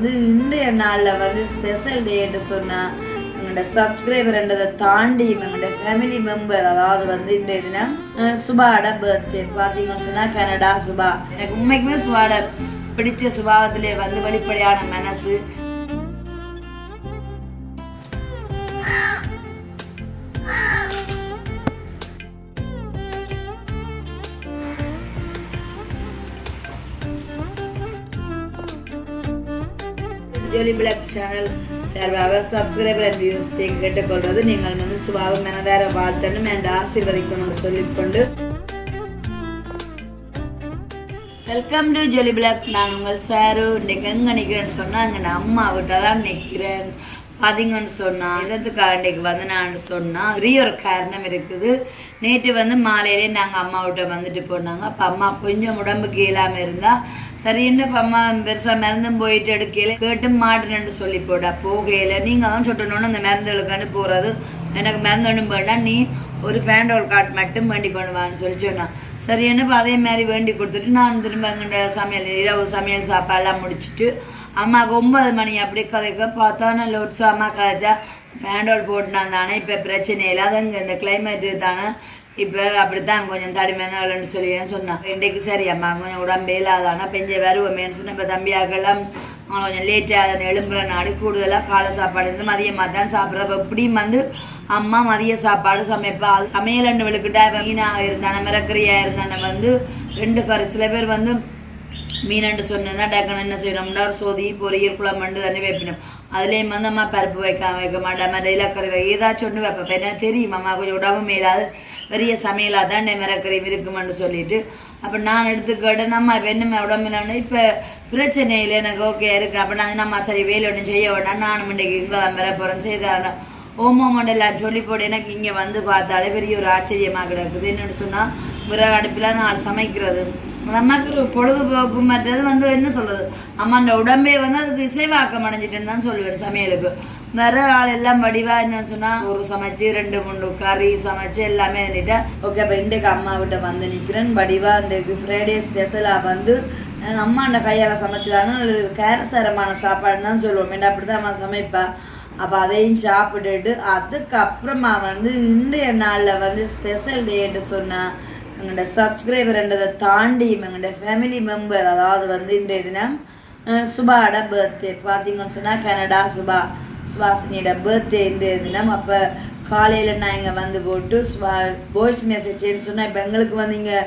வந்து இன்றைய நாளில் வந்து ஸ்பெஷல் டேன்னு சொன்னால் எங்களோட சப்ஸ்கிரைபர்ன்றதை தாண்டி எங்களோட ஃபேமிலி மெம்பர் அதாவது வந்து இன்றைய தினம் அஹ், சுபாட பர்த்டே பார்த்தீங்கன்னு சொன்னால் கனடா சுபா. எனக்கு உண்மைக்குமே சுபாட பிடிச்ச சுபாவத்திலே வந்து வெளிப்படையான மனசு ஜோலி பிளாக் சேனல் சார்பாக சப்ஸ்கிரைபர் அண்ட் வியூஸ் கேட்டுக்கொள்வது நீங்கள் வந்து சுபாவ மனதார வாழ்த்தணும் அண்ட் ஆசீர்வதிக்கணும் சொல்லிக்கொண்டு. வெல்கம் டு ஜோலி பிளாக் நான் உங்கள் சாரு. இன்னைக்கு எங்கே நிற்கிறேன்னு சொன்னால் அங்கே நான் அம்மா விட்ட தான் நிற்கிறேன் பார்த்தீங்கன்னு சொன்னா இடத்துக்காக வந்து நான் சொன்னால் பெரிய ஒரு காரணம் இருக்குது. நேற்று வந்து மாலையிலே நாங்கள் அம்மா விட்ட வந்துட்டு போனாங்க. அப்போ அம்மா கொஞ்சம் உடம்புக்கு இயலாமல் இருந்தால் சரின்னு என்ன அம்மா பெருசாக மருந்தும் போயிட்டு எடுக்கல கேட்டு மாட்டுன்னு சொல்லி போட போகையில நீங்கள் தான் சொட்டணுன்னு அந்த மருந்துகளுக்காண்டு போகிறது எனக்கு மருந்து ஒன்றும் வேண்டாம் நீ ஒரு பேண்டோல் கார்டு மட்டும் வேண்டி கொண்டு வான்னு சொல்லி சொன்னான் சரி என்னப்போ? அதே மாதிரி வேண்டி கொடுத்துட்டு நான் திரும்ப எங்கிட்ட சமையல் இரவு சமையல் சாப்பாடெல்லாம் முடிச்சிட்டு அம்மாவுக்கு ஒன்பது மணி அப்படி கதைக்க பார்த்தோன்னு நல்ல அம்மா கதைச்சா பேண்டோல் போட்டுனான் தானே இப்போ பிரச்சனை இல்லை. அதுங்க இந்த கிளைமேட்டு தானே. இப்போ அப்படித்தான் கொஞ்சம் தடிமையானு சொல்லி சொன்னான் இன்றைக்கு சரி அம்மா கொஞ்சம் உடம்பு இல்லாதானா பெஞ்ச வருவோமேன்னு சொன்னேன் இப்போ தம்பியாக்கெல்லாம் அவன் கொஞ்சம் லேட்டாக எழும்புற நாடு கூடுதலாக காலை சாப்பாடு இருந்து மதியமாக தான் சாப்பிட்றப்ப இப்படியும் வந்து அம்மா மதிய சாப்பாடு சமைப்பா. அது சமையல் ரெண்டு விழுக்கிட்டா மீனாக இருந்தானே மிரக்கரியாக இருந்தானே வந்து ரெண்டு கரு சில பேர் வந்து மீனண்டு சொன்னா டக்குன்னு என்ன செய்யணும்னா ஒரு சோதி பொரியல் குழம்பு தண்ணி வைப்பினோம். அதுலேயும் வந்து அம்மா பருப்பு வைக்காம வைக்க மாட்டேன் மாதிரி இலக்கறி வை ஏதாச்சும் ஒன்று வைப்பேன் என்ன தெரியும் அம்மா கொஞ்சம் உடம்பு மேலாது. பெரிய சமையலாக தான் மிரக்கறி இருக்குமென்னு சொல்லிட்டு. அப்போ நான் எடுத்துக்கிட்டேன் நம்ம வெண்ணுமே உடம்புலன்னு உடம்பு இப்போ பிரச்சனை இல்லை எனக்கு ஓகே இருக்குது அப்போ நான் நம்ம சரி வேலை ஒன்றும் செய்ய வேண்டாம். நானும் இன்றைக்கு இங்கே தான் பெற போகிறேன் ஓமோ மண்டலா சொல்லி போட்டு எனக்கு இங்கே வந்து பார்த்தாலே பெரிய ஒரு ஆச்சரியமாக கிடக்குது. என்னன்னு சொன்னால் விறகு அடுப்பில் நான் சமைக்கிறது. நமக்கு ஒரு பொழுதுபோக்கு மற்றது வந்து என்ன சொல்றது? அம்மாண்ட உடம்பே வந்து அதுக்கு இசைவாக்கம் அடைஞ்சிட்டேன்னு தான் சொல்லுவேன் சமையலுக்கு. வர ஆள் எல்லாம் வடிவா என்னன்னு சொன்னா ஒரு சமைச்சு ரெண்டு மூணு கறி சமைச்சு எல்லாமே இருந்துட்டேன் ஓகே அப்போ இன்றைக்கு அம்மா கிட்ட வந்து நிற்கிறேன் வடிவாக இன்றைக்கு ஃப்ரைடே ஸ்பெஷலாக வந்து அம்மாண்ட கையால் சமைச்சதான கேரசாரமான சாப்பாடுன்னு தான் சொல்லுவோம். ஏன்னா அப்படி தான் அம்மா சமைப்பா? அப்போ அதையும் சாப்பிட்டுட்டு அதுக்கப்புறமா வந்து இன்றைய நாளில் வந்து ஸ்பெஷல் டேட்டு சொன்னால் எங்களோட சப்ஸ்கிரைபர்ன்றதை தாண்டி எங்களோட ஃபேமிலி மெம்பர் அதாவது வந்து இன்றைய தினம் சுபாவோட பர்த்டே பார்த்தீங்கன்னு சொன்னால் கனடா சுபா சுவாசினியோட பர்த்டே இன்றைய தினம். அப்போ காலையில் நான் இங்கே வந்து போட்டு வாய்ஸ் மெசேஜ்னு சொன்னால் இப்போ எங்களுக்கு வந்து இங்கே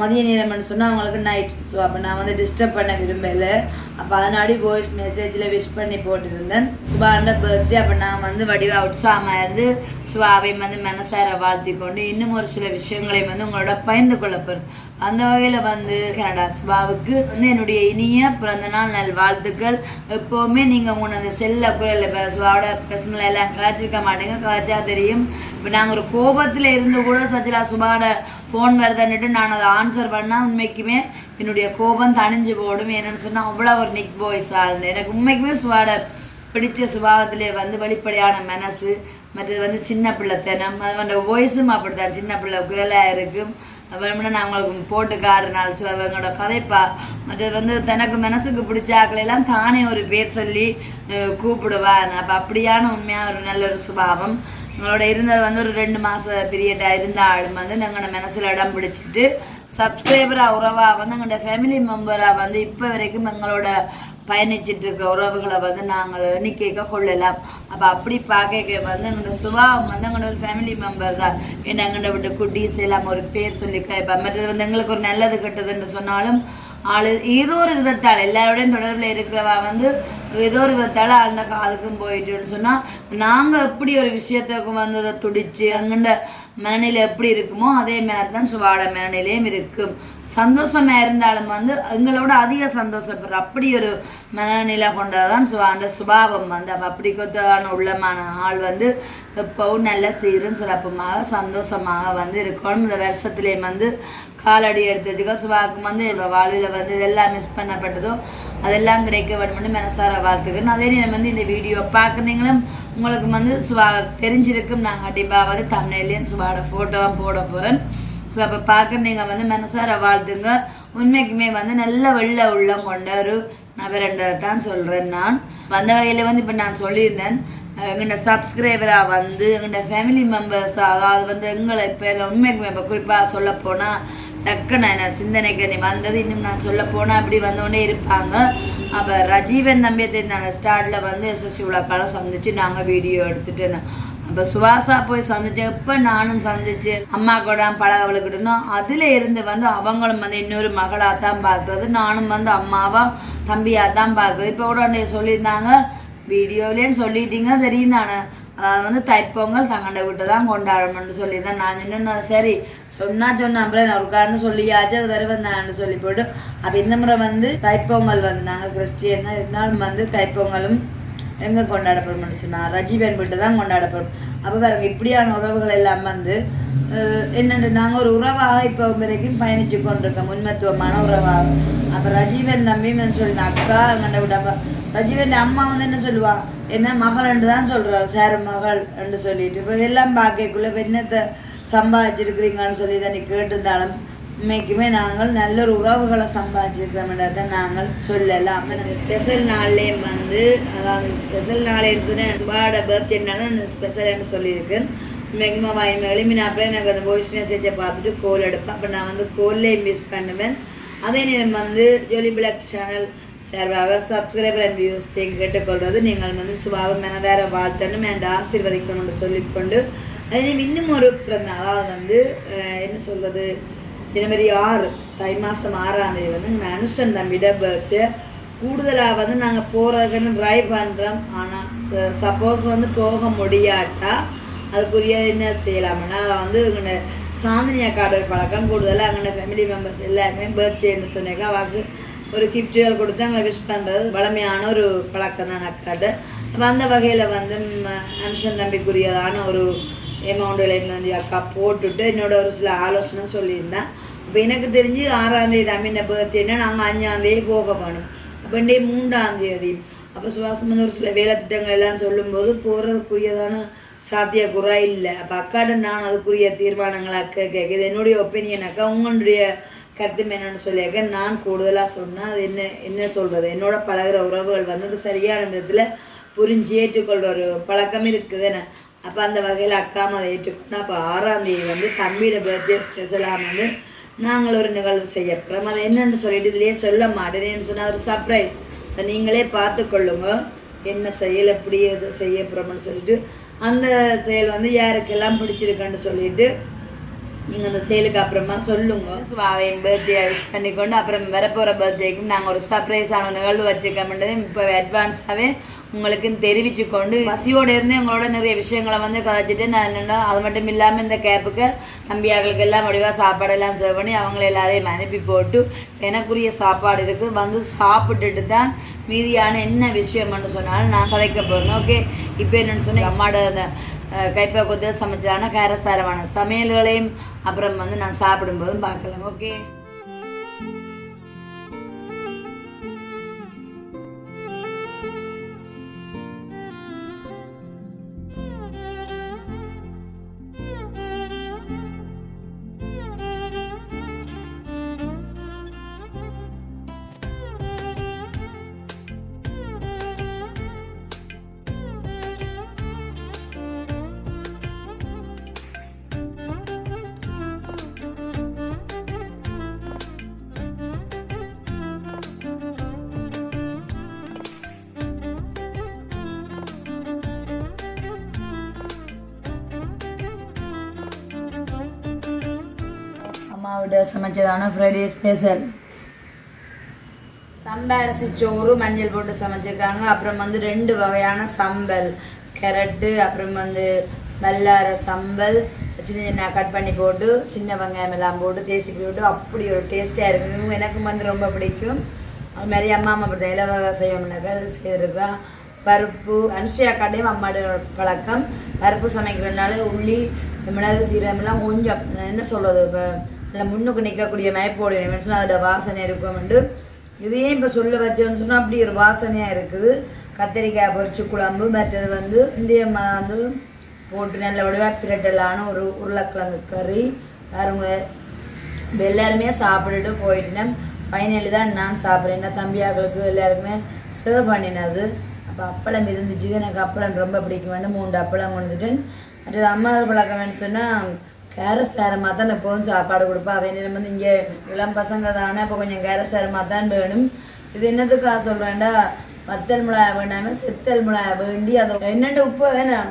மதிய நேரம்னு சொன்னால் அவங்களுக்கு நைட் ஸோ அப்போ நான் வந்து டிஸ்டர்ப் பண்ண விரும்பலை. அப்போ அதனாடி வாய்ஸ் மெசேஜில் விஷ் பண்ணி போட்டுருந்தேன். சுபாண்ட பர்த்டே அப்போ நான் வந்து வடிவா உற்சாகமாக இருந்து சுபாவை வந்து மனசார வாழ்த்தி கொண்டு இன்னும் ஒரு சில விஷயங்களையும் வந்து உங்களோட பயந்து கொள்ள போகிறேன் அந்த வகையில் வந்து கனடா சுபாவுக்கு வந்து என்னுடைய இனிய பிறந்த நாள் நல் வாழ்த்துக்கள். எப்போவுமே நீங்கள் உங்களை அந்த செல்ல குரல் இப்போ சுபாவோட பர்சனல் எல்லாம் கலாச்சிருக்க மாட்டேங்க. கலாச்சா தெரியும். இப்போ நாங்கள் ஒரு கோபத்தில் இருந்து கூட சச்சிலா சுபாவோட ஃபோன் வருதுன்னுட்டு நான் அதை ஆன்சர் பண்ணால் உண்மைக்குமே என்னுடைய கோபம் தணிஞ்சு போடும். என்னன்னு சொன்னால் அவ்வளோ ஒரு நிக் பாய்ஸ் ஆழ்ந்து எனக்கு உண்மைக்குமே சுபாவோட பிடிச்ச சுபாவத்திலே வந்து வெளிப்படையான மனசு மற்றது வந்து சின்ன பிள்ளைத்தனம் அவனோட வாய்ஸும் அப்படித்தான். சின்ன பிள்ளை குரலாக இருக்கும். வேணும்னா நான் உங்களுக்கு போட்டு காடுனால சிலவங்களோட கதைப்பா. மற்றது வந்து தனக்கு மனசுக்கு பிடிச்ச ஆக்களெல்லாம் தானே ஒரு பேர் சொல்லி கூப்பிடுவான் அப்போ அப்படியான உண்மையாக ஒரு நல்ல ஒரு சுபாவம். எங்களோட இருந்தது வந்து ஒரு ரெண்டு மாத பீரியடாக இருந்த ஆளும் வந்து நாங்களோட மனசில் இடம் பிடிச்சிட்டு சப்ஸ்கிரைபராக உறவாக வந்து எங்களோட ஃபேமிலி மெம்பராக வந்து இப்போ வரைக்கும் எங்களோட பயணிச்சுட்டு இருக்க உறவுகளை வந்து நாங்கள் எண்ணிக்கைக்க கொள்ளலாம். அப்போ அப்படி பார்க்க வந்து எங்களோட சுபாவம் வந்து எங்களோட ஒரு ஃபேமிலி மெம்பர் தான். ஏன்னா எங்கள்கிட்ட விட்டு குட்டீஸ் எல்லாம் ஒரு பேர் சொல்லி இப்போ மற்றது வந்து எங்களுக்கு ஒரு நல்லது கெட்டதுன்னு சொன்னாலும் ஆளு ஏதோ ஒரு விதத்தால் எல்லாரோடையும் தொடர்பில் இருக்கிறவா வந்து ஏதோ ஒரு விதத்தால் அந்த காதுக்கும் போயிட்டுன்னு சொன்னால் நாங்கள் எப்படி ஒரு விஷயத்துக்கு வந்து அதை துடிச்சு அங்கண்ட மனநிலை எப்படி இருக்குமோ அதே மாதிரி தான் சுபாட மனநிலையும் இருக்கும். சந்தோஷமா இருந்தாலும் வந்து எங்களோட அதிக சந்தோஷப்படுற அப்படி ஒரு மனநிலை கொண்டதான் அந்த சுபாவம் வந்து. அப்படி கொத்தான உள்ளமான ஆள் வந்து எப்பவும் நல்ல சீரும் சிறப்புமாக சந்தோஷமாக வந்து இருக்கணும். இந்த வருஷத்துலேயும் வந்து காலடி எடுத்து வச்சுக்கோ சுபாவுக்கு வந்து வாழ்வில் வந்து இதெல்லாம் மிஸ் பண்ணப்பட்டதோ அதெல்லாம் கிடைக்க வேணும்னு மனசார வாழ்த்துக்கணும் அதே நேரம் வந்து இந்த வீடியோ பார்க்குறீங்களும் உங்களுக்கு வந்து சுபா தெரிஞ்சிருக்கும். நான் கண்டிப்பாக வந்து தமிழ்லேயும் சுபாவோட ஃபோட்டோவும் போட போகிறேன் ஸோ அப்போ பார்க்குறீங்க வந்து மனசார வாழ்த்துங்க. உண்மைக்குமே வந்து நல்ல வெள்ள உள்ளம் கொண்ட ஒரு அவரண்டதை தான் சொல்கிறேன் நான். வந்த வகையில் வந்து இப்போ நான் சொல்லியிருந்தேன். எங்கள்ட சப்ஸ்கிரைபராக வந்து எங்கள்ட ஃபேமிலி மெம்பர்ஸ் அதாவது வந்து எங்களை இப்போ உண்மைக்கு இப்போ குறிப்பாக சொல்லப்போனால் டக்குன்னு என்ன சிந்தனைக்கு நீ வந்தது இன்னும் நான் சொல்ல போனால் அப்படி வந்தோடனே இருப்பாங்க. அப்போ ரஜீவன் நம்பியத்தை நான் ஸ்டார்டில் வந்து எஸ்எஸ்சி விழாக்காலம் சந்திச்சு நாங்கள் வீடியோ எடுத்துட்டு அப்போ சுவாசா போய் சந்திச்சு இப்போ நானும் சந்திச்சு அம்மா கூட பழகவளுக்கிட்டனோ அதில் இருந்து வந்து அவங்களும் வந்து இன்னொரு மகளாக தான் பார்க்குறது நானும் வந்து அம்மாவா தம்பியாக தான் பார்க்குறது. இப்போ கூட அன்றைய சொல்லியிருந்தாங்க. வீடியோவிலேயும் சொல்லிட்டீங்க தெரியும் தானே? அதாவது வந்து தைப்பொங்கல் தங்கண்ட வீட்டை தான் கொண்டாடணும்னு சொல்லியிருந்தேன். நான் இன்னும் சரி சொன்னா சொன்ன அப்புறம் நான் சொல்லியாச்சு அது வரை வந்தான்னு சொல்லி போட்டு. அப்போ இந்த முறை வந்து தைப்பொங்கல் வந்து நாங்கள் கிறிஸ்டியன் இருந்தாலும் வந்து தைப்பொங்கலும் எங்கே கொண்டாடப்படும்னு சொன்னால் ரஜீவன் வீட்டு தான் கொண்டாடப்படும். அப்போ பாருங்க இப்படியான உறவுகள் எல்லாம் வந்து என்னென்று நாங்கள் ஒரு உறவாக இப்போ வரைக்கும் பயணித்து கொண்டிருக்கோம் முன்மத்துவமான உறவாக. அப்போ ரஜீவன் தம்பின்னு சொல்லி அக்கா எங்கண்ட விடாப்பா ரஜீவன் அம்மா வந்து என்ன சொல்லுவா? என்ன மகள்ன்று தான் சொல்கிறா சார் மகள் என்று சொல்லிட்டு. இப்போ எல்லாம் பார்க்கக்குள்ளே இப்போ என்னத்தை சம்பாதிச்சிருக்கிறீங்கன்னு சொல்லி தான் நீ கேட்டிருந்தாலும் இன்னைக்குமே நாங்கள் நல்ல ஒரு உறவுகளை சம்பாதிச்சிருக்கிறோம்ன்றதை நாங்கள் சொல்லலாம். ஸ்பெஷல் நாள்லேயும் வந்து அதாவது ஸ்பெஷல் நாளேன்னு சொன்னேன் சுபாட பர்த்டேனால ஸ்பெஷல்னு சொல்லியிருக்கேன். உண்மைக்குமா வாய்மை நான் அப்புறம் எனக்கு அந்த வாய்ஸ் மெசேஜை பார்த்துட்டு கோல் எடுப்பேன். அப்போ நான் வந்து கோல்லையும் மிஸ் பண்ணுவேன். அதே நேரம் வந்து ஜோலி பிளாக் சேனல் சார்பாக சப்ஸ்கிரைபர் அண்ட் வியூஸ் கேட்டுக்கொள்வது நீங்கள் வந்து சுபாவ மனதார வாழ்த்தணும் அண்ட் ஆசீர்வதிக்கணும்னு சொல்லிக்கொண்டு அதே இன்னும் ஒரு பிறந்த அதாவது வந்து என்ன சொல்வது தினமரி ஆறு தை மாதம் ஆறாம் தேதி வந்து மனுஷன் அனுஷன் தம்பிட பர்த்டே கூடுதலாக வந்து நாங்கள் போகிறதுக்குன்னு ட்ரை பண்ணுறோம் ஆனால் சப்போஸ் வந்து போக முடியாட்டா அதுக்குரிய என்ன செய்யலாம்னா அதை வந்து எங்களை சாந்தினியா அக்காவோட பழக்கம். கூடுதலாக அங்கே ஃபேமிலி மெம்பர்ஸ் எல்லாருமே பர்த்டேன்னு சொன்னாக்கா அவருக்கு ஒரு கிஃப்ட்டுகள் கொடுத்து அங்கே விஷ் பண்ணுறது வளமையான ஒரு பழக்கம் தான் அக்காட்ட. அப்போ அந்த வகையில் வந்து ம், அனுஷன் தம்பிக்குரியதான ஒரு எமௌண்ட்டில் வந்து அக்கா போட்டுட்டு என்னோட ஒரு சில ஆலோசனை சொல்லியிருந்தேன். அப்போ எனக்கு தெரிஞ்சு ஆறாம் தேதி அமீன பர்த்டேன்னா நாங்கள் அஞ்சாம் தேதி போக போகணும் அப்போ இன்றைய மூன்றாம் தேதி. அப்போ சுவாசம் வந்து ஒரு சில வேலை திட்டங்கள் எல்லாம் சொல்லும்போது போகிறதுக்குரியதான சாத்தியக்குறா இல்லை. அப்போ அக்காட்ட நான் அதுக்குரிய தீர்மானங்களாக கேட்க இது என்னுடைய ஒப்பீனியனாக்கா உங்களுடைய கருத்து என்னன்னு சொல்லியாக்க நான் கூடுதலாக சொன்னால் அது என்ன என்ன சொல்கிறது என்னோட பழகிற உறவுகள் வந்து சரியான விதத்தில் புரிஞ்சு ஏற்றுக்கொள்கிற ஒரு பழக்கம் இருக்குதுன்னு. அப்போ அந்த வகையில் அக்கா அதை ஏற்றுக்கொண்டு அப்போ ஆறாம் தேதி வந்து தம்பியோட பர்த்டே ஸ்பெஷலாக வந்து நாங்கள் ஒரு நிகழ்வு செய்ய போகிறோம் அதை என்னென்னு சொல்லிட்டு இதுலேயே சொல்ல மாட்டேனேன்னு சொன்னால் ஒரு சர்ப்ரைஸ் அதை நீங்களே பார்த்துக்கொள்ளுங்க என்ன செயல் எப்படி எது செய்ய போகிறோம்னு சொல்லிட்டு அந்த செயல் வந்து யாருக்கெல்லாம் பிடிச்சிருக்குன்னு சொல்லிட்டு நீங்கள் அந்த சேலுக்கு அப்புறமா சொல்லுங்க. என் பர்த்டே விஷ் பண்ணிக்கொண்டு அப்புறம் வரப்போகிற பர்த்டேக்கும் நாங்கள் ஒரு சர்ப்ரைஸான நிகழ்வு வச்சுருக்கோம்ன்றது இப்போ அட்வான்ஸாகவே உங்களுக்கு தெரிவிச்சு கொண்டு பசியோடு இருந்து உங்களோட நிறைய விஷயங்களை வந்து கதைச்சிட்டு நான் என்னென்னா அது மட்டும் இல்லாமல் இந்த கேப்புக்கு தம்பியார்களுக்கு எல்லாம் வடிவாக சாப்பாடெல்லாம் சர்வ் பண்ணி அவங்கள எல்லாரையும் அனுப்பி போட்டு எனக்குரிய சாப்பாடு இருக்குது வந்து சாப்பிட்டுட்டு தான் மீதியான என்ன விஷயம்னு சொன்னாலும் நான் கதைக்க போகிறேன் ஓகே இப்போ என்னென்னு சொன்னேன் அம்மாவோட அந்த கைப்பா கொத்து சமைச்சான காரசாரமான சமையல்களையும் அப்புறம் வந்து நான் சாப்பிடும்போதும் பார்க்கலாம். ஓகே அம்மாவோட சமைச்சதான ஃப்ரைடே ஸ்பெஷல் சம்பரிசி சோறு மஞ்சள் போட்டு சமைச்சிருக்காங்க. அப்புறம் வந்து ரெண்டு வகையான சம்பல். கேரட்டு அப்புறம் வந்து வல்லார சம்பல். சின்ன சின்ன கட் பண்ணி போட்டு சின்ன வெங்காயம் எல்லாம் போட்டு தேசி போட்டு அப்படி ஒரு டேஸ்ட்டாக இருக்கும் எனக்கும் வந்து ரொம்ப பிடிக்கும். அது மாதிரி அம்மா அம்மா பிடித்த இல வகை செய்யணும்னாக்கா பருப்பு அனுஷ்யா கடையும் அம்மாவோட பழக்கம் பருப்பு சமைக்கிறதுனால உள்ளி மிளகு சீரகம் எல்லாம் கொஞ்சம் என்ன சொல்கிறது இப்போ இல்லை முன்னுக்கு நிற்கக்கூடிய மயப்போடு சொன்னால் அதோட வாசனை இருக்கும்ண்டு இதையே இப்போ சொல்ல வச்சோன்னு சொன்னால் அப்படி ஒரு வாசனையாக இருக்குது. கத்திரிக்காய் பொரிச்சு குழம்பு மற்றது வந்து இந்திய வந்து போட்டு நல்ல வடிவாக பிரட்டலான ஒரு உருளைக்கிழங்கு கறி. பாருங்க இப்போ எல்லாருமே சாப்பிட்டுட்டு போயிட்டுனேன் ஃபைனலி தான் நான் சாப்பிட்றேன். என்ன தம்பியாக்களுக்கு எல்லாருக்குமே சர்வ் பண்ணினது. அப்போ அப்பளம் இருந்துச்சு. எனக்கு அப்பளம் ரொம்ப பிடிக்கும். வேணும் மூன்று அப்பளம் கொண்டுட்டு மற்றது அம்மா பழக்கம் வேணும்னு சொன்னால் கேரசாரமாக தான் எப்போவும் சாப்பாடு கொடுப்பேன் அதே நேரம் வந்து இங்கே இளம் பசங்க தானே அப்போ கொஞ்சம் கேரசாரமாக தான் வேணும். இது என்னதுக்காக சொல்கிறேன்டா வத்தல் மிளகாய் வேணாமல் செத்தல் மிளகாய் வேண்டி அதை என்னென்ன உப்பு வேணாம்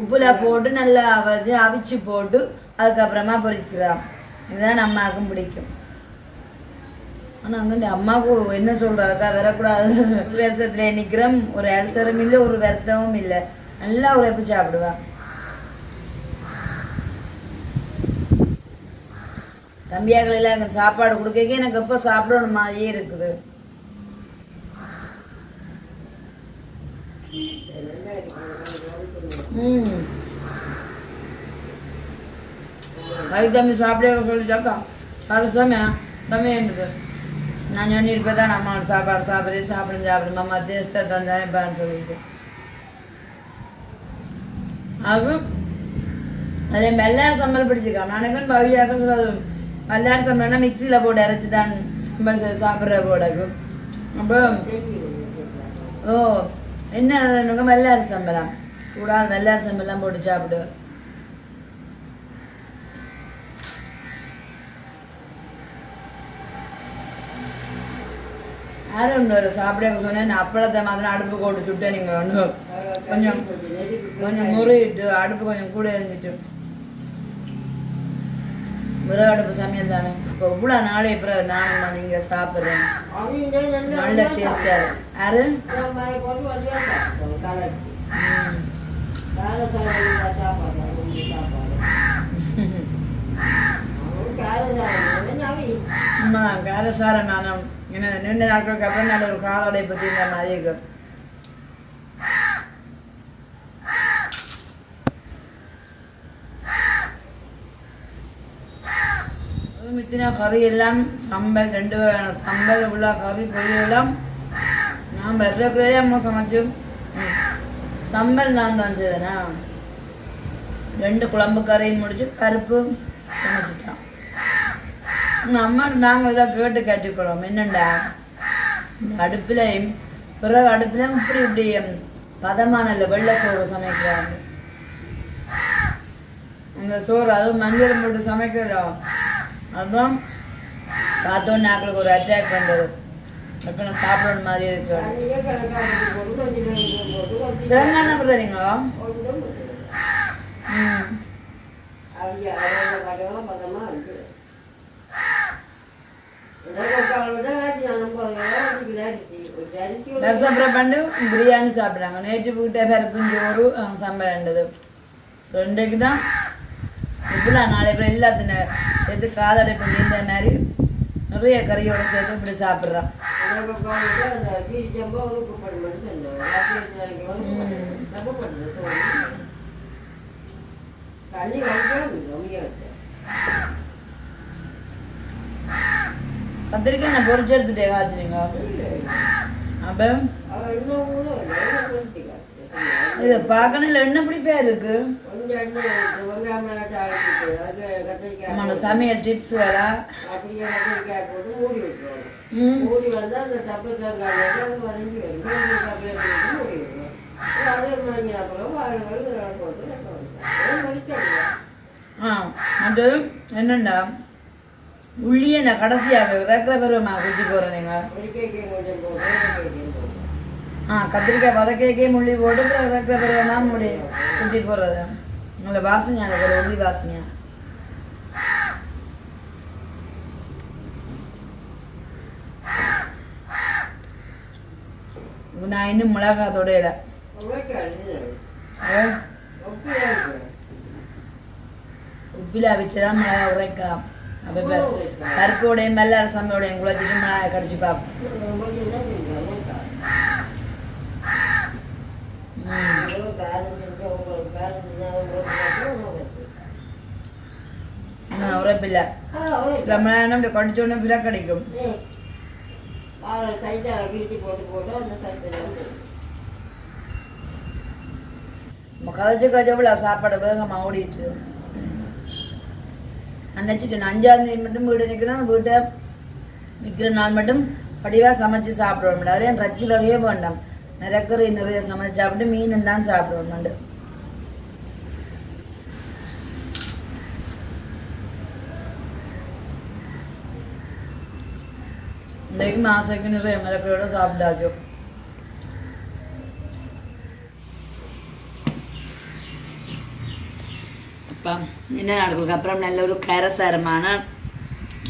உப்புல போட்டு நல்லா வந்து அவிச்சு போட்டு அதுக்கப்புறமா பொரிக்கிறான் இதுதான் அம்மாவுக்கும் பிடிக்கும். ஆனால் அங்கே அம்மாவுக்கு என்ன சொல்கிறதுக்கா வரக்கூடாது. வருஷத்துல நிற்கிறோம் ஒரு அல்சரும் இல்லை ஒரு வருத்தமும் இல்லை. நல்லா உரைப்பு சாப்பிடுவான் தம்பியாக்கள் எல்லாம் எனக்கு சாப்பாடு கொடுக்கக்கே எனக்கு எப்போ சாப்பிடணும்? மாதிரியே இருக்குது. ம். கவி தம்பி சாப்பிட சொல்லிட்டாக்கா. அது சமயா சமயம் இருந்தது நான் சொல்லியிருப்பேன் தான் அம்மா சாப்பாடு சாப்பிட்றேன் சாப்பிடும் சாப்பிடும் அம்மா டேஸ்ட்டாக தந்தேன் இப்பான்னு சொல்லிட்டு. அது அதே மெல்லார் சம்மல் பிடிச்சிருக்கான் நான் என்ன பவியாக எல்லாரும் மெல்லார் சம்பல்னா மிக்சியில் போட்டு அரைச்சி தான் சம்பல் சாப்பிட்ற போடக்கு அப்போ ஓ என்ன எனக்கு சம்பளம். கூடாது மெல்லார் சம்பளம் போட்டு சாப்பிடு. யாரும் ஒன்று சாப்பிட சொன்னேன். நான் அப்பளத்தை மாதிரி அடுப்பு போட்டு சுட்டேன் நீங்கள் ஒன்று கொஞ்சம் கொஞ்சம் முறிட்டு அடுப்பு கொஞ்சம் கூட இருந்துட்டு. அடுப்பு சமையல் தானே. இப்போ இவ்வளோ நாளே அப்புறம் நான் வந்து இங்கே சாப்பிட்றேன். நல்ல டேஸ்டாக யாரு? காரசாரம் நானும் என்ன ரெண்டு நாட்களுக்கு அப்புறம் நல்ல ஒரு காலடை பற்றி இந்த மாதிரி மித்தினா கறி எல்லாம் சம்பல் ரெண்டு வகையான சம்பல் உள்ள கறி பொரியெல்லாம் நான் வர்றப்பவே அம்மா சமைச்சு. சம்பல் நான் தான் செய்தேனா ரெண்டு குழம்பு கறியும் முடிச்சு பருப்பு சமைச்சிட்டான். உங்கள் அம்மா நாங்கள் இதை கேட்டு கேட்டுக்கிறோம் என்னண்டா? இந்த அடுப்புலையும் பிறகு அடுப்புலையும் இப்படி இப்படி பதமான இல்லை வெள்ளை சோறு சமைக்கிறாங்க. அந்த சோறு அதுவும் மஞ்சள் போட்டு சமைக்கிறோம் அதுதான் பார்த்தோன்னே நாக்களுக்கு ஒரு அட்டாக் பண்ணுறது டக்குனு சாப்பிடணும் மாதிரி இருக்கு. தேங்காய் எண்ணெய் போடுறீங்களா? ம். நரசாபுரம் பிரியாணி சாப்பிட்றாங்க. நேற்று வீட்டை பருப்பும் சோறு சம்பளம் ரெண்டுக்கு தான் இவ்வளோ நாளை பேர் எல்லாத்தின சேர்த்து காதடைப்பு இருந்த மாதிரி நிறைய கறியோட சேர்த்து இப்படி சாப்பிட்றான். கத்திரிக்காய் நான் பொறிச்சு எடுத்துட்டேன் காய்ச்சினீங்க அப்போ? இதை பார்க்கணும் இல்லை என்ன பிடிப்பா இருக்கு நம்மளோட சமையல் டிப்ஸ் வேற. அப்படியே கத்திரிக்காய் போட்டு மூடி விட்டுருவாங்க ம். மூடி வந்து அந்த தப்பு தங்காய் அது வரைஞ்சி வரும். மூடி மூடி விட்டுருவோம் அதே மாதிரி அப்புறம் வாழைகள் போட்டு மறிச்சிடுவோம் ஆ மற்றது என்னண்டா? உள்ளியே நான் கடைசியாக இறக்குற பருவமா குச்சி போகிறேன் நீங்கள் ஆ கத்திரிக்காய் வதக்கேக்கே முள்ளி போட்டு வதக்கிற பிறகு பருவமா முடி குட்டி போடுறது. உங்களை வாசனையா இருக்கிற உள்ளி வாசனையா. நான் இன்னும் மிளகாத்தோட இல்லை ஒரிக்காய் வச்சுதான் மிளகா உரைக்கலாம். அப்போ பருப்போடையும் மெல்ல சமையோடையும் குழச்சிட்டு மிளகா கடிச்சு பார்ப்போம் உங்களுக்கு என்ன தெரியும் ஒரிக்காய் ம். உங்களுக்கு காரம் இருக்கு உங்களுக்கு காரம் இருந்தால் உங்களுக்கு மட்டும் உணவு இருக்கு. இன்னும் உரைப்பில்லை ஆ, ஒரிக்காய். சில மிளகா அப்படி கடிச்ச உடனே பிறகு கிடைக்கும் ம். வாழை சைட்டாக கிழிச்சு போட்டு போட்டு அந்த சைட்டில் வந்து நம்ம கதைச்சு கஜவுல சாப்பாடு வேகமாக ஓடிடுச்சு. நினச்சிட்டு அஞ்சாம் தேதி மட்டும் வீடு நிற்கிறோம் வீட்டை நிற்கிற நாள் மட்டும் படிவாக சமைச்சு சாப்பிடுவோம். அதே ரச்சி வகையே வேண்டாம். நிறக்கறி நிறைய சமைச்சு சாப்பிட்டு மீன் தான் சாப்பிடுவோம் இன்றைக்கு மாசக்கு நிறைய மிளகையோட சாப்பிட்டாச்சு. என்ன நடக்கும் அப்புறம் நல்ல ஒரு கரசாரமான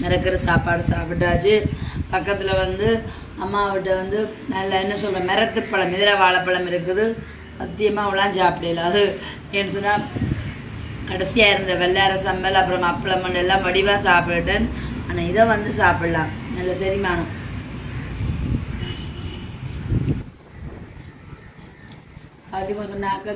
மிரக்கிற சாப்பாடு சாப்பிட்டாச்சு. பக்கத்தில் வந்து அம்மாவிட்ட வந்து நல்ல என்ன சொல்கிறேன் மிரத்து பழம் வாழைப்பழம் இருக்குது. சத்தியமாக அவ்வளோலாம் சாப்பிடல. அது ஏன்னு சொன்னால் கடைசியாக இருந்த வெள்ளார சம்பல் அப்புறம் அப்பளம் எல்லாம் வடிவாக சாப்பிட்டேன் ஆனால் இதை வந்து சாப்பிடலாம். நல்ல செரிமானம். அது கொஞ்சம் நாக்கா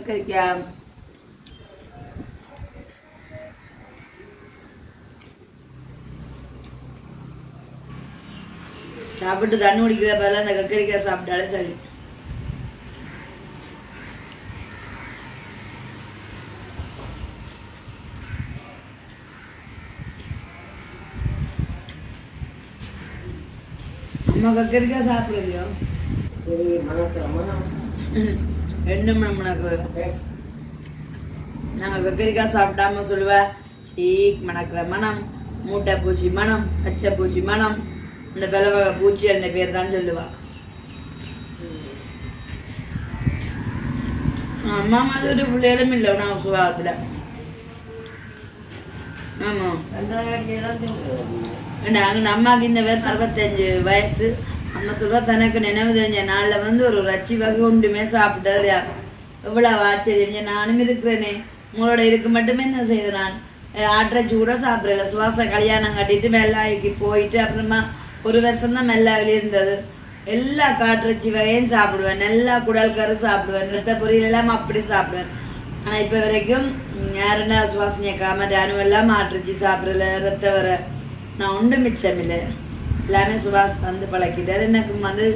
சாப்பிட்டு தண்ணி குடிக்கிற பதிலாக அந்த கக்கரிக்காய் சாப்பிட்டாலே சரி. அம்மா கக்கரிக்காய் சாப்பிடுறியோ? ரெண்டு மணி மணக்கு நாங்கள் கக்கரிக்காய் சாப்பிடாம சொல்லுவேன் சீக் மணக்கிற மனம் மூட்டை பூச்சி மனம் பச்சை பூச்சி மனம் இந்த பல பூச்சி அந்த பேர் தான் சொல்லுவா. அம்மா மாதிரி ஒரு பிள்ளைகளும் இல்லை நான் சுபாவத்தில் ஆமாம் நாங்கள் அம்மாவுக்கு இந்த வயசு அறுபத்தஞ்சு வயசு. அம்மா சொல்றா தனக்கு நினைவு தெரிஞ்ச நாளில் வந்து ஒரு ரச்சி வகை ஒன்றுமே சாப்பிட்டாரு. எவ்வளோ ஆச்சரியம் நானும் இருக்கிறேனே. உங்களோட இருக்க மட்டுமே என்ன செய்த நான்? அஹ் கூட சாப்பிடல. சுவாச கல்யாணம் கட்டிட்டு மேலாய்க்கு போயிட்டு அப்புறமா ஒரு வருஷம் தான் மெல்லாவில் இருந்தது. எல்லா காட்டுறச்சி வகையும் சாப்பிடுவேன். எல்லா குடல் கரு சாப்பிடுவேன். ரத்த பொரியல் எல்லாம் அப்படி சாப்பிடுவேன். ஆனால் இப்போ வரைக்கும் யாருன்னா சுவாசனைய காமட்டானு எல்லாம் மாற்றுச்சு சாப்பிடல ரத்த வர. நான் ஒன்றும் மிச்சம் இல்லை. எல்லாமே சுபாஷ் தந்து பழக்கிட்டார் எனக்கு வந்து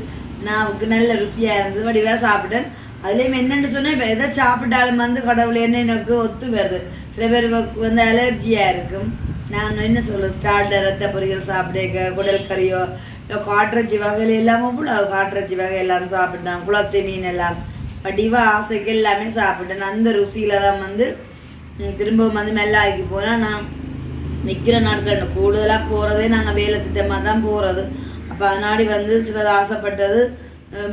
நாவுக்கு நல்ல ருசியாக இருந்தது வடிவாக சாப்பிட்டேன். அதுலேயும் என்னென்னு சொன்னால் இப்போ எதை சாப்பிட்டாலும் வந்து கடவுள் என்ன எனக்கு ஒத்து வருது சில பேர் வந்து அலர்ஜியாக இருக்கும். நான் என்ன சொல்றது? ஸ்டார்டர் ரத்த பொரியல் சாப்பிடுங்க குடல் கறியோ இல்லை காட்டுறச்சி வகையில் எல்லாம் இவ்வளோ காட்டுறச்சி வகை எல்லாம் சாப்பிட்டேன் குளத்து மீன் எல்லாம். வடிவா ஆசைக்கு எல்லாமே சாப்பிட்டேன் அந்த ருசியில் தான் வந்து திரும்பவும் வந்து மெல்லாக்கி போனால் நான் நிற்கிற நாட்கள் கூடுதலாக போகிறதே நாங்கள் வேலை திட்டமாக தான் போகிறது அப்போ அதனாடி வந்து சிலது ஆசைப்பட்டது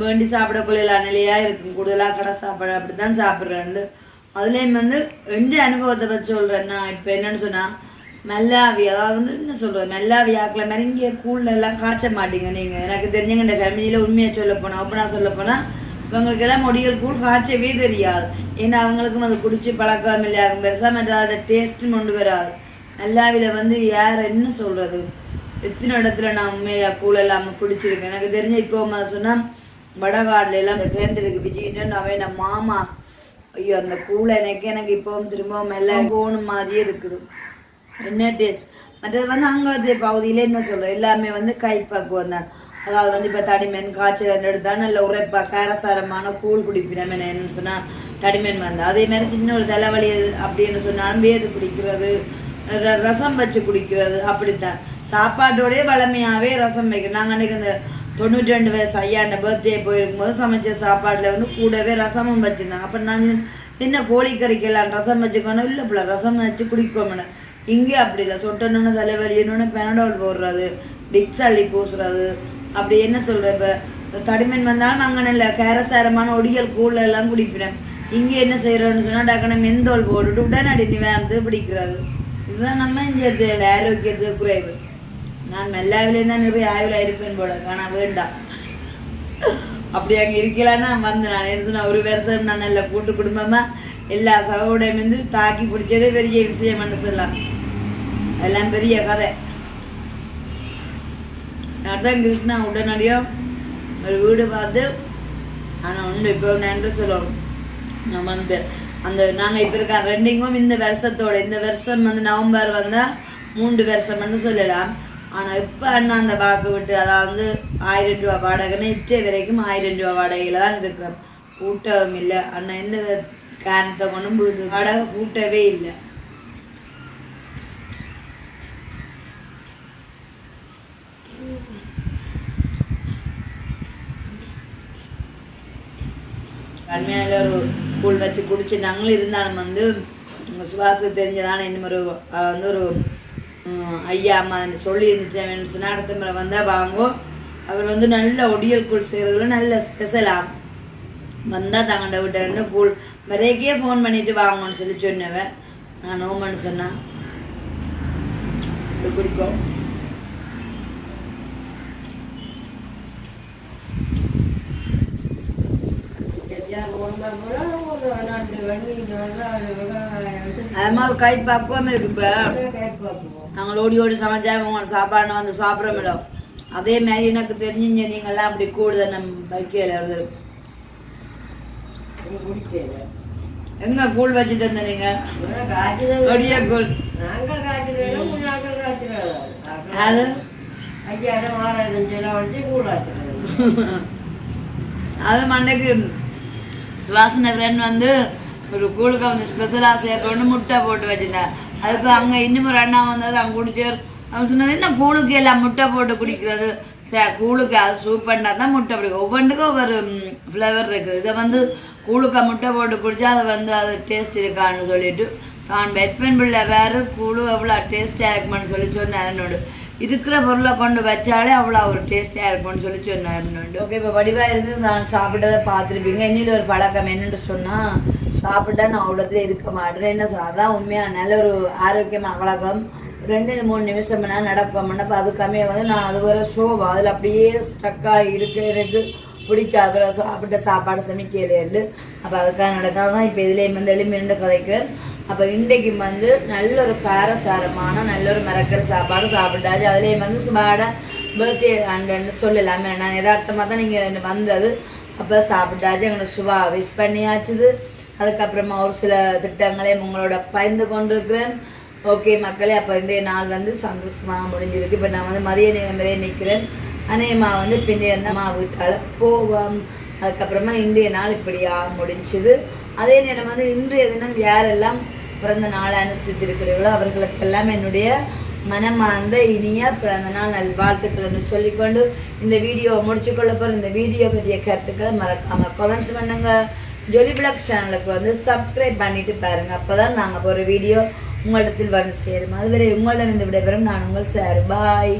வேண்டி சாப்பிடக்குள்ள நிலையாக இருக்கும். கூடுதலாக கடை சாப்பாடு அப்படித்தான் சாப்பிட்றேன். அதுலேயும் வந்து எந்த அனுபவத்தை வச்சு சொல்றேன் நான் என்னன்னு சொன்னால் மெல்லாவி அதாவது வந்து என்ன சொல்றது மெல்லாவி ஆக்கல மாதிரி இங்கே கூழ்ல எல்லாம் காய்ச்ச மாட்டீங்க நீங்க. எனக்கு தெரிஞ்சவங்க இந்த ஃபேமிலியில் உண்மையாக சொல்ல போனால் ஓப்பனா சொல்ல போனால் இவங்களுக்கு எல்லாம் முடிகள் கூழ் காய்ச்சவே தெரியாது. ஏன்னா அவங்களுக்கும் அது குடிச்சு பழக்கம் இல்லையாகும் பெருசா மற்ற அதோட டேஸ்ட்டும் கொண்டு வராது. மெல்லாவியில் வந்து யார் என்ன சொல்றது? எத்தனை இடத்துல நான் உண்மையாக கூழ் எல்லாம் குடிச்சிருக்கேன்? எனக்கு தெரிஞ்ச இப்போ அது சொன்னா வடகாடுல எல்லாம் ஃப்ரெண்ட் இருக்கு விஜயின்னு அவன் நம்ம மாமா ஐயோ அந்த கூழ் எனக்கு எனக்கு இப்பவும் திரும்பவும் எல்லாம் போகணும் மாதிரியே இருக்குது. என்ன டேஸ்ட்? மற்றது வந்து அங்கே பகுதியில என்ன சொல்றோம் எல்லாமே வந்து கைப்பக்குவம் தான். அதாவது வந்து இப்போ தடிமன் காய்ச்சல் எடுத்தா நல்ல உரைப்பா காரசாரமான கூழ் குடிப்பினோம் என்னன்னு சொன்னா தடிமன் வந்து. அதே மாதிரி சின்ன ஒரு தலைவலி அப்படின்னு சொன்னாலும் வேது குடிக்கிறது ர- ரசம் வச்சு குடிக்கிறது அப்படித்தான். சாப்பாட்டோடய வளமையாவே ரசம் வைக்கணும் நாங்கள் அன்னைக்கு அந்த தொண்ணூற்றி ரெண்டு வயசு ஐயாண்ட பர்த்டே போயிருக்கும்போது சமைச்ச சாப்பாட்டில் வந்து கூடவே ரசமும் வச்சிருந்தாங்க. அப்ப நான் என்ன கோழிக்கறிக்கெல்லாம் ரசம் வச்சுக்கணும்? இல்லை பிள்ளை ரசம் வச்சு குடிக்கணும் இங்கே அப்படி இல்லை. சொட்டணுன்னு தலைவலியணுன்னு பெனடால் போடுறது டிக்ஸ் அள்ளி பூசுறது. அப்படி என்ன சொல்ற இப்ப? தடிமன் வந்தாலும் அங்கே இல்லை. கேரசாரமான ஒடியல் கூழ் எல்லாம் குடிப்பினேன் இங்கே என்ன செய்யறோம்னு சொன்னா டக்குனு மெந்தோல் போட்டுட்டு உடனடி நிவார்ந்து பிடிக்கிறது இதுதான் நம்ம இங்கே ஆரோக்கியத்து குறைவு. நான் மெல்லாவிலேயும் தான் நிறைய ஆய்வில் இருப்பேன் போல. ஆனால் வேண்டாம் அப்படி அங்க இருக்கலான்னா வந்து நான் என்ன சொன்னா ஒரு வருஷம் நான் நல்ல கூட்டு குடும்பமா எல்லா சகோடையும் வந்து தாக்கி பிடிச்சதே பெரிய விஷயம்னு சொல்லலாம். எல்லாம் பெரிய கதை. அதான் கிருஷ்ணா உடனடியாக ஒரு வீடு பார்த்து ஆனால் உண்டு இப்போ நன்றி சொல்லணும். நம்ம வந்து அந்த நாங்கள் இப்போ இருக்க ரெண்டிங்கும் இந்த வருஷத்தோட இந்த வருஷம் வந்து நவம்பர் வந்தால் மூன்று வருஷம்னு சொல்லலாம். ஆனால் இப்போ அண்ணா அந்த வாக்கு விட்டு அதாவது ஆயிரம் ரூபா வாடகைன்னு இச்சை வரைக்கும் ஆயிரம் ரூபா வாடகையில் தான் இருக்கிறோம். கூட்டவும் இல்லை. அண்ணா எந்த காரணத்தை கொண்டும் வீடு வாடகை கூட்டவே இல்லை. கண்மையில ஒரு கூழ் வச்சு குடிச்சு நாங்களும் இருந்தாலும் வந்து உங்க சுவாசுக்கு தெரிஞ்சதான இன்னும் ஒரு வந்து ஒரு ஐயா அம்மா சொல்லி இருந்துச்சு சொன்னா அடுத்த முறை வந்தால் வாங்குவோம் அவர் வந்து நல்ல ஒடியல் கூழ் செய்கிறதுல நல்ல ஸ்பெஷலாக வந்தால் தங்கண்ட விட்ட ரெண்டு கூழ் மறைக்கே ஃபோன் பண்ணிட்டு வாங்கன்னு சொல்லி சொன்னவன் நான் நோமன்னு சொன்னான் குடிக்கும் யார் ஒன்றா கூட ஒரு நாட்டு வண்டி அது மாதிரி கை பக்குவம் இருக்கு இப்போ. நாங்கள் ஓடி ஓடி சமைச்சா சாப்பாடு வந்து சாப்பிட்றோமில்ல அதே மாதிரி எனக்கு தெரிஞ்சுங்க நீங்கள்லாம் அப்படி கூடுதல் நம்ம வைக்கல வருது எங்க கூழ் வச்சு தந்தீங்க காய்ச்சல் கூழ். அது? ஐயாயிரம் ஆறாயிரம் செலவழிச்சு அது மண்டைக்கு சுவாசன ஃப்ரெண்ட் வந்து ஒரு கூழுக்கு வந்து ஸ்பெஷலாக சேர்க்கணும்னு முட்டை போட்டு வச்சிருந்தேன் அதுக்கு அங்கே இன்னும் ஒரு அண்ணா வந்தது அங்கே குடிச்சார். அவன் சொன்னார் என்ன கூழுக்கு எல்லாம் முட்டை போட்டு குடிக்கிறது? சே கூழுக்கு அது சூப்பர்னா தான் முட்டை பிடிக்கும். ஒவ்வொன்றுக்கும் ஒவ்வொரு ஃப்ளேவர் இருக்குது. இதை வந்து கூழுக்க முட்டை போட்டு குடிச்சா அது வந்து அது டேஸ்ட் இருக்கான்னு சொல்லிட்டு தான் வெப்பன் பிள்ளை வேறு கூழு எவ்வளோ டேஸ்ட்டாக இருக்குமான்னு சொல்லி சொன்னேன் என்னோட. இருக்கிற பொருளை கொண்டு வச்சாலே அவ்வளோ ஒரு டேஸ்டியாக இருக்கும்னு சொல்லி சொன்னார் ஓகே இப்போ வடிவாக இருந்து நான் சாப்பிட்டதை பார்த்துருப்பீங்க. இன்னும் ஒரு பழக்கம் என்னென்னு சொன்னால் சாப்பிட்டா நான் அவ்வளோத்துல இருக்க மாட்டேன். என்ன சொல் அதான் உண்மையாக நல்ல ஒரு ஆரோக்கியமான பழக்கம் ரெண்டு மூணு நிமிஷம் நான் நேரம் இப்போ அப்போ அது கம்மியாக வந்து நான் அது வர ஷோவா அதில் அப்படியே ஸ்டக்காக இருக்கு எனக்கு பிடிக்காது. சாப்பிட்ட சாப்பாடு சமைக்கலேண்டு அப்போ அதுக்காக நடக்காதான் இப்போ இதுலேயும் வந்து எளிமையுண்டு கதைக்கிறேன் அப்போ இன்றைக்கு வந்து நல்ல ஒரு காரசாரமான நல்ல ஒரு மறக்கிற சாப்பாடு சாப்பிட்டாச்சு. அதுலேயும் வந்து சுபாட பர்த்டே அண்டன்னு சொல்லலாமே. நான் யதார்த்தமாக தான் நீங்கள் வந்தது. அப்போ சாப்பிட்டாச்சு. எங்களை சுபா விஷ் பண்ணியாச்சுது. அதுக்கப்புறமா ஒரு சில திட்டங்களையும் உங்களோட பகிர்ந்து கொண்டிருக்கிறேன். ஓகே மக்களே அப்போ இன்றைய நாள் வந்து சந்தோஷமாக முடிஞ்சிருக்கு. இப்போ நான் வந்து மதிய நேரம் வரையே நிற்கிறேன். அநேகமா வந்து பின்னே அம்மா வீட்டால் போவோம். அதுக்கப்புறமா இன்றைய நாள் இப்படியா முடிஞ்சுது. அதே நேரம் வந்து இன்றைய தினம் யாரெல்லாம் பிறந்த நாள் அனுஷ்டித்திருக்கிறீர்களோ அவர்களுக்கெல்லாம் என்னுடைய மனமார்ந்த இனிய பிறந்த நாள் நல்வாழ்த்துக்கள்னு சொல்லிக்கொண்டு இந்த வீடியோவை முடிச்சுக்கொள்ள போகிற இந்த வீடியோ பற்றிய கருத்துக்களை மறக்காம கமெண்ட்ஸ் பண்ணுங்க. ஜொலி பிளாக் சேனலுக்கு வந்து சப்ஸ்கிரைப் பண்ணிட்டு பாருங்க. அப்பதான் நாங்கள் போகிற வீடியோ உங்களிடத்தில் வந்து சேரும். அதுவரை உங்களிடம் இந்த விடைபெறும். நான் உங்கள் சேரும் பாய்